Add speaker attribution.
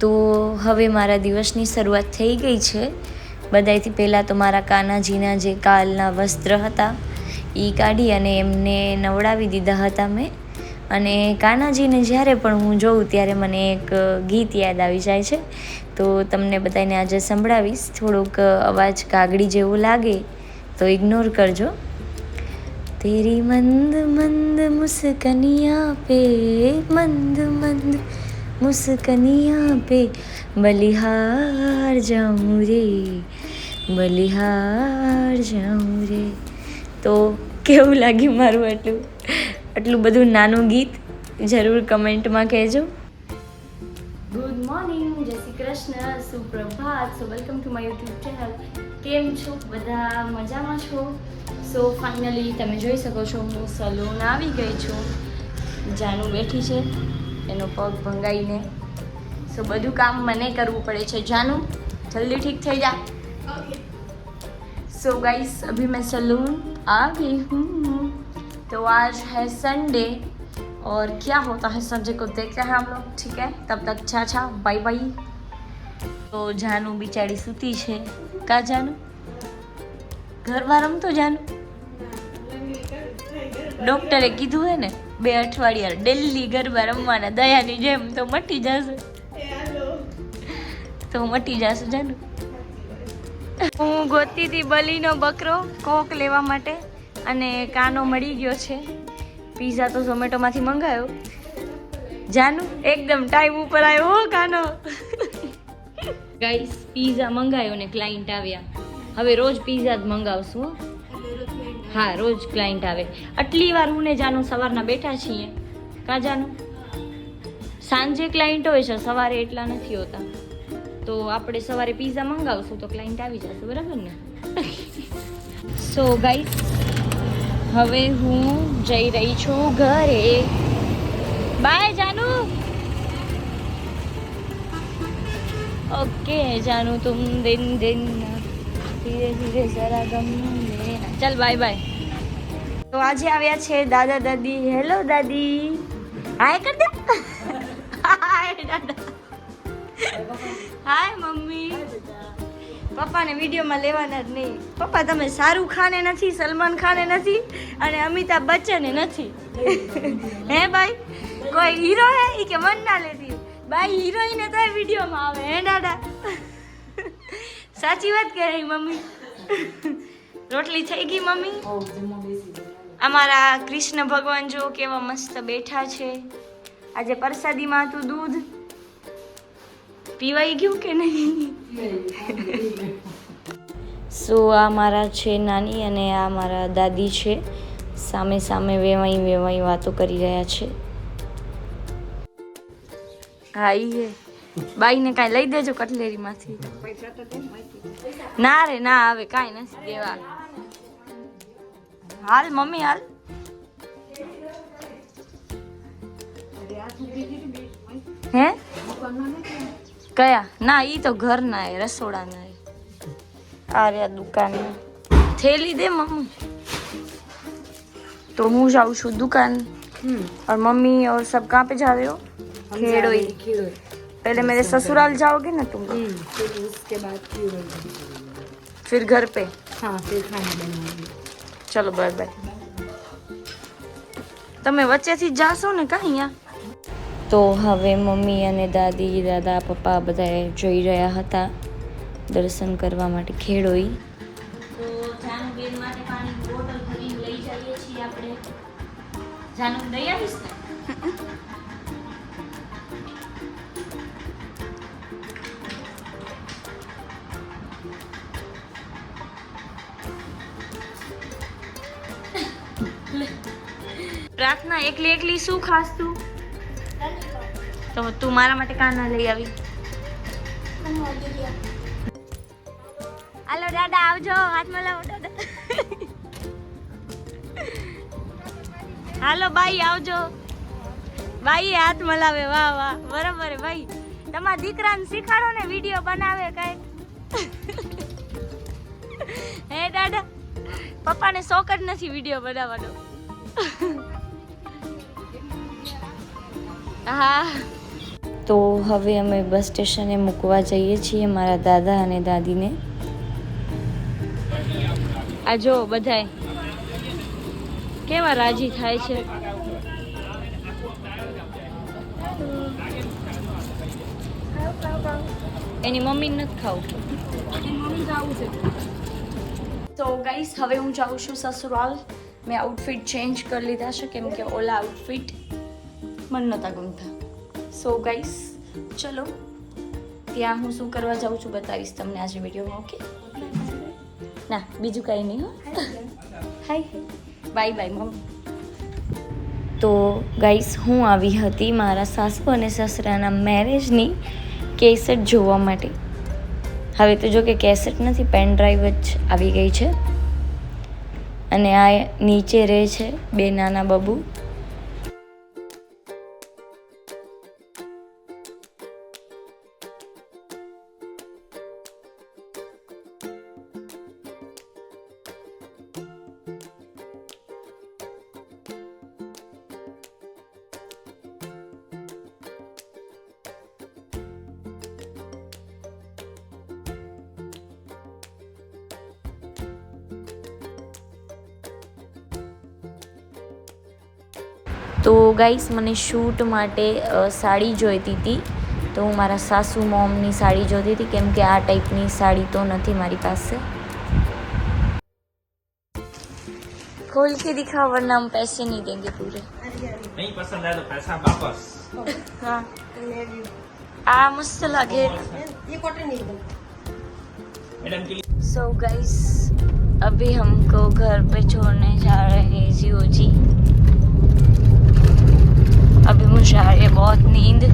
Speaker 1: તો હવે મારા દિવસની શરૂઆત થઈ ગઈ છે બધાયથી પહેલાં તો મારા કાનાજીના જે કાલના વસ્ત્ર હતા એ કાઢી અને એમને નવડાવી દીધા હતા મેં અને કાનાજીને જ્યારે પણ હું જોઉં ત્યારે મને એક ગીત યાદ આવી જાય છે તો તમને બધાને આજે સંભળાવીશ થોડુંક અવાજ કાગડી જેવું લાગે તો ઇગ્નોર કરજો तेरी मंद मंद मुस्कनिया पे मंद मंद મુસ્કનિયા પે બલિહાર જાઉં રે બલિહાર જાઉં રે તો કેવું લાગ્યું મારું આટલું? આટલું બધું નાનું ગીત? જરૂર કમેન્ટમાં કહેજો. ગુડ મોર્નિંગ જય Shri Krishna, સુપ્રભાત. So welcome to my YouTube channel કેમ છો? બધા મજામાં છો? સો ફાઇનલી તમે જોઈ શકો છો, હું સલૂન આવી ગઈ છું. જાનું બેઠી છે. એનો પગ ભંગાઈને સો બધું કામ મને કરવું પડે છે જાનુ જલ્દી ઠીક થઈ જા सो गाइस अभी मैं सलून आ गई हूँ तो आज है संडे और क्या होता है संडे को देखते हैं हम लोग ठीक है तब तक अच्छा अच्छा बाय बाय તો જાનું બિચારી સૂતી છે કા જાનું ઘરમાં રમતો જાનું ડોક્ટરે કીધું હે ને બે અઠવાડિયા ડેલી ગરબા રમવાના. દયાની જેમ તો મટી જશે. તો મટી જશે જાનું. હું ગોતી હતી બલીનો બકરો કોક લેવા માટે અને કાનો મળી ગયો છે. પીઝા તો ઝોમેટોમાંથી મંગાયો. જાનું એકદમ ટાઈમ ઉપર આવ્યો હો કાનો. ગાઈસ પીઝા મંગાવ્યો ને ક્લાયન્ટ આવ્યા. હવે રોજ પીઝા જ મંગાવશું હો. રોજ ક્લાયન્ટ આવે. આટલી વાર હું ને જાનું સવારના બેઠા છીએ. કા જાનું? સાંજે ક્લાયન્ટ હોય છે, સવારે એટલા નથી હોતા. તો આપણે સવારે પીઝા મંગાવશું તો ક્લાયન્ટ આવી જશે, બરાબર ને? સો ગાઈસ હવે હું જઈ રહી છું ઘરે. બાય જાનુ. ઓકે જાનુ, તુમ દિન દિન ધીરે ધીરે જરા ગમ ચાલ બાય બાય તો આજે આવ્યા છે દાદા દાદી. હેલો દાદી. હાય કર દે હાય દાદા. Hi mummy. પપ્પાને વિડીયોમાં લેવાના જ નહીં. પપ્પા, તમે શાહરૂખ ખાને નથી, સલમાન ખાને નથી અને અમિતાભ બચ્ચને નથી. હે, ભાઈ? કોઈ હીરો હે? ઈ કે મન ના લેતી. ભાઈ હિરોઈને તો વિડીયોમાં આવે. હે, દાદા? સાચી વાત કહે મમ્મી. રોટલી થઈ ગઈ મમ્મી? અમારા કૃષ્ણ ભગવાન જો કેવા મસ્ત બેઠા છે. આજે પ્રસાદીમાં હતું દૂધ. પીવાઈ ગયું કે નહીં? સો આ મારા છે નાની અને આ મારા દાદી છે. સામે સામે વેવાઈ વેવાઈ વાતો કરી રહ્યા છે. હા એ હે. બાઈને કાંઈ લઈ દેજો કટલેરીમાંથી ના રે ના આવે કાંઈ નથી દેવા હાલ મમ્મી હાલ હે કયા ના ઈ તો ઘરના હે રસોડાના હે આ રહ્યા દુકાન થેલી દે મમ્મી तो હું જાઉં છું દુકાન और मम्मी और सब कहाँ पे जा रहे हो खेड़ोई पहले मेरे ससुराल जाओगे ना तुम लोग?
Speaker 2: फिर उसके बाद फिर
Speaker 1: फिर घर पे
Speaker 2: हाँ फिर खाना बनाएंगे
Speaker 1: ચલો બાય બાય તમે વચ્ચેથી જ જાશો ને કાં અહીંયા તો હવે મમ્મી અને દાદી દાદા પપ્પા બધા જઈ રહ્યા હતા દર્શન કરવા માટે ખેડોઈ તો જાનુબેન માટે પાણીની બોટલ ભરીને લઈ જઈએ છીએ આપણે જાનુ દઈ આવીશ ને પ્રાર્થના એકલી એકલી શું ખાસ તું? તો તું મારા માટે કાના લઈ આવી? હાલો દાદા, આવજો. હાથમાં લાવો દાદા. હાલો બાઈ, આવજો. બાઈએ હાથ મલાવે. વાહ વાહ. બરાબર ભાઈ. તમારા દીકરાને શીખાડો ને વીડિયો બનાવે કઈ. હે દાદા, પપ્પાને શોખ જ નથી વીડિયો બનાવવાનો. હા તો તો હવે અમે બસ સ્ટેશને મૂકવા જઈએ છીએ મારા દાદા અને દાદીને. આ જો બધાય. કેવા રાજી થાય છે? એની મમ્મી નથી ખાવું. તો ગાઈસ હવે હું જાઉં છું સસુરાલ. મેં આઉટફિટ ચેન્જ કરી લીધા છે કેમ કે ઓલા આઉટફિટ મને નહોતા ગમતા. સો ગાઈસ ચલો ત્યાં હું શું કરવા જાઉં છું બતાવીશ તમને આજે વિડીયોમાં ઓકે ના બીજું કંઈ નહીં હો. હાય બાય બાય મમ્મી તો ગાઈસ હું આવી હતી મારા સાસુ અને સસરાના મેરેજની કેસેટ જોવા માટે. હવે તો જો કે કેસેટ નથી પેન ડ્રાઈવ જ આવી ગઈ છે. અને આ નીચે રહે છે બે નાના બબુ. તો ગાઈસ મને શૂટ માટે અ, સાડી જોઈતી હતી તો હું મારા સાસુ મોમની સાડી જોતી હતી કેમ કે આ ટાઈપની સાડી તો નથી મારી પાસે खोल के दिखा वरना हम पैसे नहीं देंगे पूरे
Speaker 3: नहीं पसंद आए तो पैसा वापस
Speaker 1: हाँ आ मस्त लगे
Speaker 3: मैडम के लिए
Speaker 1: सो गाइस अभी हमको घर पे छोड़ने जा रहे हैं जियो जी Tá Abrimos já é a rebote ainda.